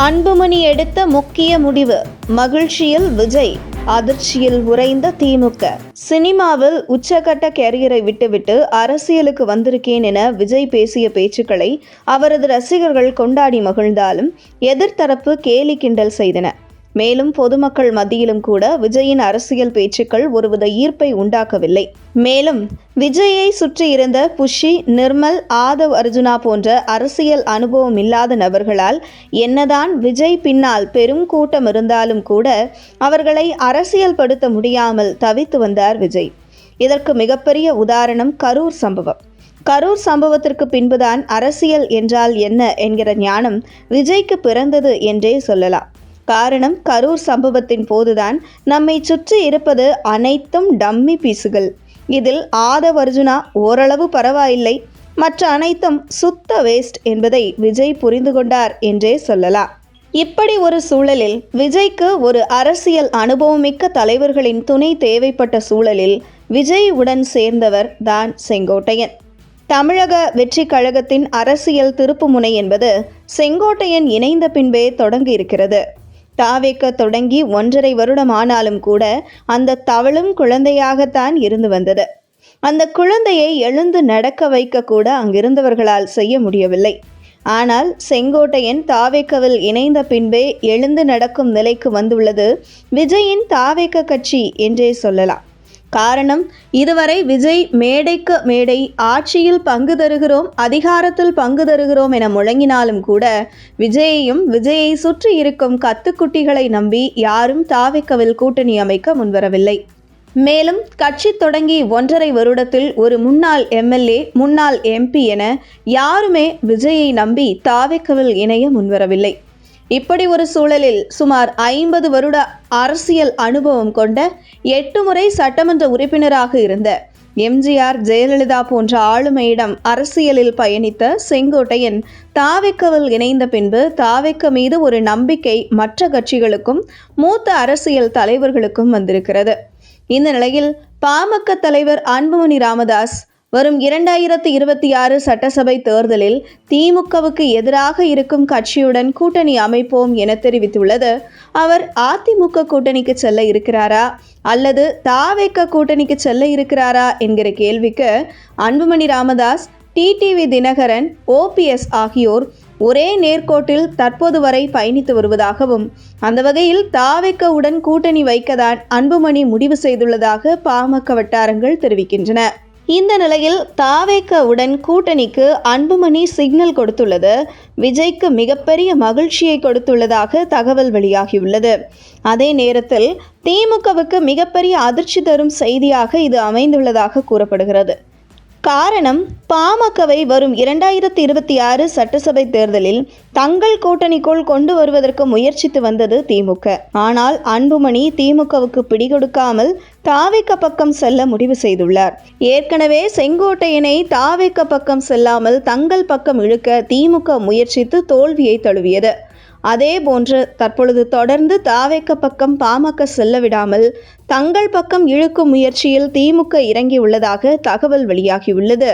அன்புமணி எடுத்த முக்கிய முடிவு. மகிழ்ச்சியில் விஜய் அதிர்ச்சியில் உறைந்த திமுக. சினிமாவில் உச்சகட்ட கேரியரை விட்டுவிட்டு அரசியலுக்கு வந்திருக்கேன் என விஜய் பேசிய பேச்சுக்களை அவரது ரசிகர்கள் கொண்டாடி மகிழ்ந்தாலும் எதிர்த்தரப்பு கேலி கிண்டல் செய்தன. மேலும் பொதுமக்கள் மத்தியிலும் கூட விஜயின் அரசியல் பேச்சுக்கள் ஒருவித ஈர்ப்பை உண்டாக்கவில்லை. மேலும் விஜயை சுற்றி இருந்த புஷி நிர்மல் ஆதவ் அர்ஜுனா போன்ற அரசியல் அனுபவம் இல்லாத நபர்களால் என்னதான் விஜய் பின்னால் பெரும் கூட்டம் இருந்தாலும் கூட அவர்களை அரசியல் படுத்த முடியாமல் தவித்து வந்தார் விஜய். இதற்கு மிகப்பெரிய உதாரணம் கரூர் சம்பவம். கரூர் சம்பவத்திற்கு பின்புதான் அரசியல் என்றால் என்ன என்கிற ஞானம் விஜய்க்கு பிறந்தது என்றே சொல்லலாம். காரணம் கரூர் சம்பவத்தின் போதுதான் நம்மை சுற்றி இருப்பது அனைத்தும் டம்மி பீஸுகள் இதில் ஆதவ் அர்ஜுனா ஓரளவு பரவாயில்லை. மற்ற அனைத்தும் சுத்த வேஸ்ட் என்பதை விஜய் புரிந்து கொண்டார் என்றே சொல்லலாம். இப்படி ஒரு சூழலில் விஜய்க்கு ஒரு அரசியல் அனுபவமிக்க தலைவர்களின் துணை தேவைப்பட்ட சூழலில் விஜய் உடன் சேர்ந்தவர் தான் செங்கோட்டையன். தமிழக வெற்றி கழகத்தின் அரசியல் திருப்புமுனை என்பது செங்கோட்டையன் இணைந்த பின்பே தொடங்கியிருக்கிறது தாவேக்க தொடங்கி ஒன்றரை வருடம் ஆனாலும் கூட அந்த தவளும் குழந்தையாகத்தான் இருந்து வந்தது. அந்த குழந்தையை எழுந்து நடக்க வைக்க கூட அங்கிருந்தவர்களால் செய்ய முடியவில்லை. ஆனால் செங்கோட்டையன் தாவேக்கவில் இணைந்த பின்பே எழுந்து நடக்கும் நிலைக்கு வந்துள்ளது. விஜயின் தாவேக்க கட்சி என்றே சொல்லலாம். காரணம் இதுவரை விஜய் மேடைக்கு மேடை ஆட்சியில் பங்கு தருகிறோம் அதிகாரத்தில் பங்கு தருகிறோம் என முழங்கினாலும் கூட விஜயையும் விஜயை சுற்றி இருக்கும் கத்துக்குட்டிகளை நம்பி யாரும் தாவிக்கவில் கூட்டணி அமைக்க முன்வரவில்லை. மேலும் கட்சி தொடங்கி ஒன்றரை வருடத்தில் ஒரு முன்னாள் எம்எல்ஏ முன்னாள் எம்பி என யாருமே விஜயை நம்பி தாவிக்கவில் இணைய முன்வரவில்லை. இப்படி ஒரு சூழலில் சுமார் ஐம்பது வருட அரசியல் அனுபவம் கொண்ட எட்டு முறை சட்டமன்ற உறுப்பினராக இருந்த எம்ஜிஆர் ஜெயலலிதா போன்ற ஆளுமையிடம் அரசியலில் பயணித்த செங்கோட்டையன் தாவேக்கவில் இணைந்த பின்பு தாவேக்க மீது ஒரு நம்பிக்கை மற்ற கட்சிகளுக்கும் மூத்த அரசியல் தலைவர்களுக்கும் வந்திருக்கிறது. இந்த நிலையில் பாமக தலைவர் அன்புமணி ராமதாஸ் வரும் இரண்டாயிரத்து இருபத்தி ஆறு சட்டசபை தேர்தலில் திமுகவுக்கு எதிராக இருக்கும் கட்சியுடன் கூட்டணி அமைப்போம் என தெரிவித்துள்ளது. அவர் அதிமுக கூட்டணிக்கு செல்ல இருக்கிறாரா? அல்லது தாவேக்க கூட்டணிக்கு செல்ல இருக்கிறாரா? என்கிற கேள்விக்கு அன்புமணி ராமதாஸ் டிடிவி தினகரன் ஓபிஎஸ் ஆகியோர் ஒரே நேர்கோட்டில் தற்போது வரை பயணித்து வருவதாகவும் அந்த வகையில் தாவேக்கவுடன் கூட்டணி வைக்கதான் அன்புமணி முடிவு செய்துள்ளதாக பாமக வட்டாரங்கள் தெரிவிக்கின்றன. இந்த நிலையில் தாவேக்கவுடன் கூட்டணிக்கு அன்புமணி சிக்னல் கொடுத்துள்ளது. விஜய்க்கு மிகப்பெரிய மகிழ்ச்சியை கொடுத்துள்ளதாக தகவல் வெளியாகியுள்ளது. அதே நேரத்தில் திமுகவுக்கு மிகப்பெரிய அதிர்ச்சி தரும் செய்தியாக இது அமைந்துள்ளதாக கூறப்படுகிறது. காரணம் பாமகவை வரும் இரண்டாயிரத்தி இருபத்தி ஆறு சட்டசபை தேர்தலில் தங்கள் கூட்டணிக்குள் கொண்டு வருவதற்கு முயற்சித்து வந்தது திமுக. ஆனால் அன்புமணி திமுகவுக்கு பிடிகொடுக்காமல் தாவேக்க பக்கம் செல்ல முடிவு செய்துள்ளார். ஏற்கனவே செங்கோட்டையனை தாவேக்க பக்கம் செல்லாமல் தங்கள் பக்கம் இழுக்க திமுக முயற்சித்து தோல்வியை தழுவியது. அதே போன்று தற்பொழுது தொடர்ந்து தாவேக்க பக்கம் பாமக செல்ல விடாமல் தங்கள் பக்கம் இழுக்கும் முயற்சியில் திமுக இறங்கியுள்ளதாக தகவல் வெளியாகியுள்ளது.